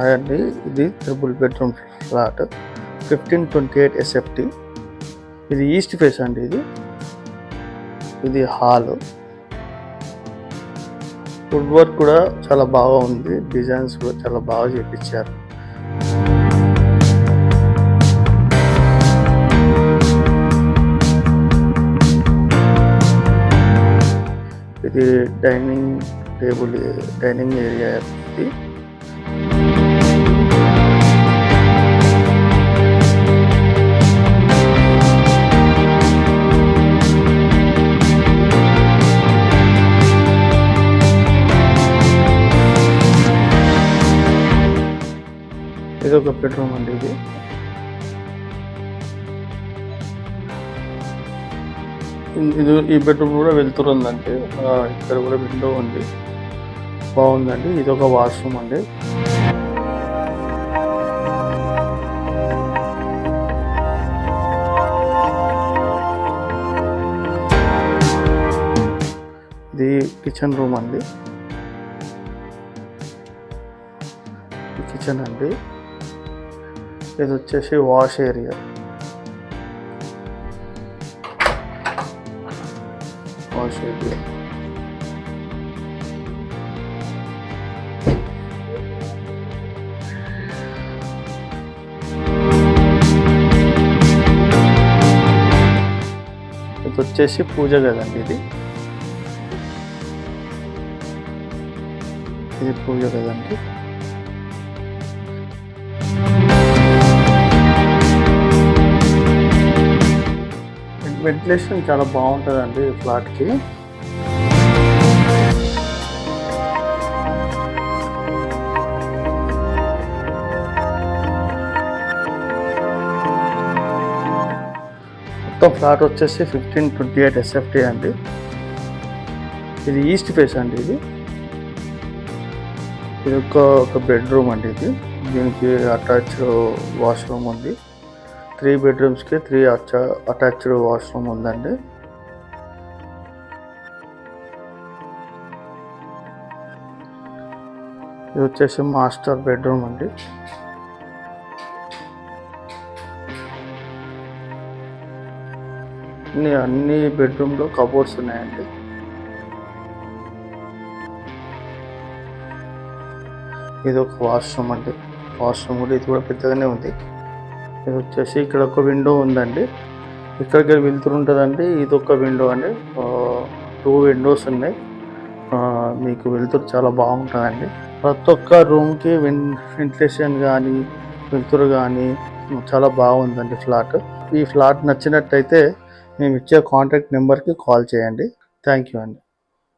Hi అండి. ఇది triple bedroom flat fifteen twenty eight SFT ఇది ఈస్ట్ ఫేస్ అండి ఇది. ఇది హాల్ వుడ్ వర్క్ కూడా చాలా బాగా ఉంది. డిజైన్స్ కూడా చాలా బాగా చేపించారు. ఇది డైనింగ్ టేబుల్ డైనింగ్ ఏరియా ఇది ఇది ఒక బెడ్రూమ్ అండి ఇది. ఇది ఈ బెడ్రూమ్ కూడా వెళ్తుందండి ఇక్కడ కూడా విండో ఉంది. బాగుందండి. ఇది ఒక వాష్రూమ్ అండి. ఇది కిచెన్ రూమ్ అండి. కిచెన్ అండి. ఇది వచ్చేసి వాష్ ఏరియా వాష్ ఏరియా ఇది వచ్చేసి పూజ గదండి ఇది ఇది పూజ గదండి వెంటిలేషన్ చాలా బాగుంటుందండి ఈ ఫ్లాట్కి. మొత్తం ఫ్లాట్ వచ్చేసి ఫిఫ్టీన్ ట్వంటీ ఎయిట్ ఎస్ఎఫ్టీ అండి. ఇది ఈస్ట్ ఫేస్ అండి ఇది. ఇది ఒక ఒక బెడ్రూమ్ అండి ఇది. దీనికి అటాచ్ వాష్రూమ్ ఉంది. త్రీ బెడ్రూమ్స్కి త్రీ అటాచ్డ్ వాష్రూమ్ ఉందండి. ఇది వచ్చేసి మాస్టర్ బెడ్రూమ్ అండి. అన్ని అన్ని బెడ్రూమ్లో కబోర్డ్స్ ఉన్నాయండి. ఇది ఒక వాష్రూమ్ అండి. వాష్రూమ్ కూడా ఇది కూడా పెద్దగానే ఉంది. ఇది వచ్చేసి ఇక్కడ ఒక విండో ఉందండి. ఇక్కడికి వెళ్తూ ఉంటుందండి. ఇది ఒక విండో అండి టూ విండోస్ ఉన్నాయి. మీకు వెళ్తురు చాలా బాగుంటుందండి. ప్రతి ఒక్క రూమ్కి వెన్ వెంటిలేషన్ కానీ వెళ్తురు కానీ చాలా బాగుందండి ఫ్లాట్ ఈ ఫ్లాట్ నచ్చినట్టయితే మేము ఇచ్చే కాంటాక్ట్ నెంబర్కి కాల్ చేయండి. థ్యాంక్ యూ అండి.